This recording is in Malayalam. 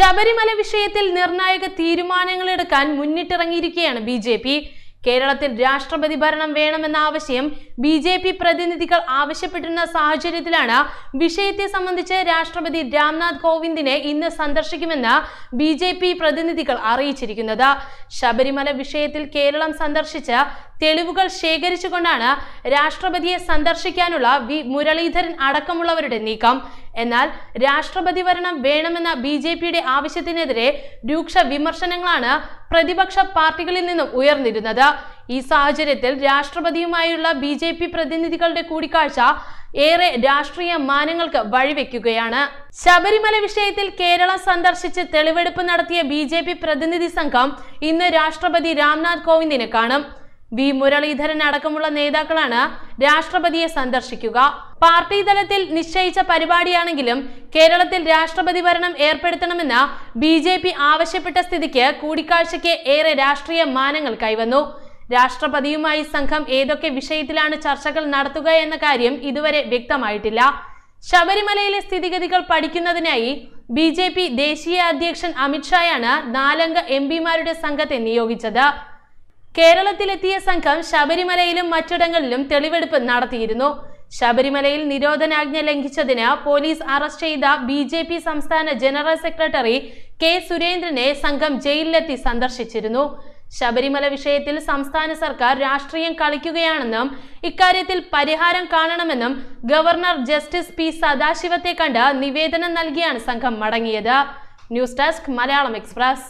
ശബരിമല വിഷയത്തിൽ നിർണായക തീരുമാനങ്ങൾ എടുക്കാൻ മുന്നിട്ടിറങ്ങിയിരിക്കുകയാണ് ബി ജെ പി. കേരളത്തിൽ രാഷ്ട്രപതി ഭരണം വേണമെന്ന ആവശ്യം ബി ജെ പി പ്രതിനിധികൾ ആവശ്യപ്പെട്ടിരുന്ന സാഹചര്യത്തിലാണ്. വിഷയത്തെ സംബന്ധിച്ച് രാഷ്ട്രപതി രാംനാഥ് കോവിന്ദിനെ ഇന്ന് സന്ദർശിക്കുമെന്ന് ബി ജെ പി പ്രതിനിധികൾ അറിയിച്ചിരിക്കുന്നത്. ശബരിമല വിഷയത്തിൽ കേരളം സന്ദർശിച്ച് തെളിവുകൾ ശേഖരിച്ചുകൊണ്ടാണ് രാഷ്ട്രപതിയെ സന്ദർശിക്കാനുള്ള വി മുരളീധരൻ അടക്കമുള്ളവരുടെ നീക്കം. എന്നാൽ രാഷ്ട്രപതി ഭരണം വേണമെന്ന ബി ജെ പിയുടെ ആവശ്യത്തിനെതിരെ രൂക്ഷ വിമർശനങ്ങളാണ് പ്രതിപക്ഷ പാർട്ടികളിൽ നിന്നും ഉയർന്നിരുന്നത്. ഈ സാഹചര്യത്തിൽ രാഷ്ട്രപതിയുമായുള്ള ബി ജെ പി പ്രതിനിധികളുടെ കൂടിക്കാഴ്ച ഏറെ രാഷ്ട്രീയ മാനങ്ങൾക്ക് വഴിവെക്കുകയാണ്. ശബരിമല വിഷയത്തിൽ കേരളം സന്ദർശിച്ച് തെളിവെടുപ്പ് നടത്തിയ ബി പ്രതിനിധി സംഘം ഇന്ന് രാഷ്ട്രപതി രാംനാഥ് കോവിന്ദിനെ കാണും. വി മുരളീധരൻ അടക്കമുള്ള നേതാക്കളാണ് രാഷ്ട്രപതിയെ സന്ദർശിക്കുക. പാർട്ടി തലത്തിൽ നിശ്ചയിച്ച പരിപാടിയാണെങ്കിലും കേരളത്തിൽ രാഷ്ട്രപതി ഭരണം ഏർപ്പെടുത്തണമെന്ന് ബി ജെ പി ആവശ്യപ്പെട്ട സ്ഥിതിക്ക് കൂടിക്കാഴ്ചയ്ക്ക് ഏറെ രാഷ്ട്രീയ മാനങ്ങൾ കൈവന്നു. രാഷ്ട്രപതിയുമായി സംഘം ഏതൊക്കെ വിഷയത്തിലാണ് ചർച്ചകൾ നടത്തുക എന്ന കാര്യം ഇതുവരെ വ്യക്തമായിട്ടില്ല. ശബരിമലയിലെ സ്ഥിതിഗതികൾ പഠിക്കുന്നതിനായി ബി ജെ പി ദേശീയ അധ്യക്ഷൻ അമിത്ഷായാണ് നാലംഗ എം പിമാരുടെ സംഘത്തെ നിയോഗിച്ചത്. കേരളത്തിലെത്തിയ സംഘം ശബരിമലയിലും മറ്റിടങ്ങളിലും തെളിവെടുപ്പ് നടത്തിയിരുന്നു. ശബരിമലയിൽ നിരോധനാജ്ഞ ലംഘിച്ചതിന് പോലീസ് അറസ്റ്റ് ചെയ്ത ബി ജെ പി സംസ്ഥാന ജനറൽ സെക്രട്ടറി കെ സുരേന്ദ്രനെ സംഘം ജയിലിലെത്തി സന്ദർശിച്ചിരുന്നു. ശബരിമല വിഷയത്തിൽ സംസ്ഥാന സർക്കാർ രാഷ്ട്രീയം കളിക്കുകയാണെന്നും ഇക്കാര്യത്തിൽ പരിഹാരം കാണണമെന്നും ഗവർണർ ജസ്റ്റിസ് പി സദാശിവത്തെ കണ്ട് നിവേദനം നൽകിയാണ് സംഘം മടങ്ങിയത്. News desk Malayalam express.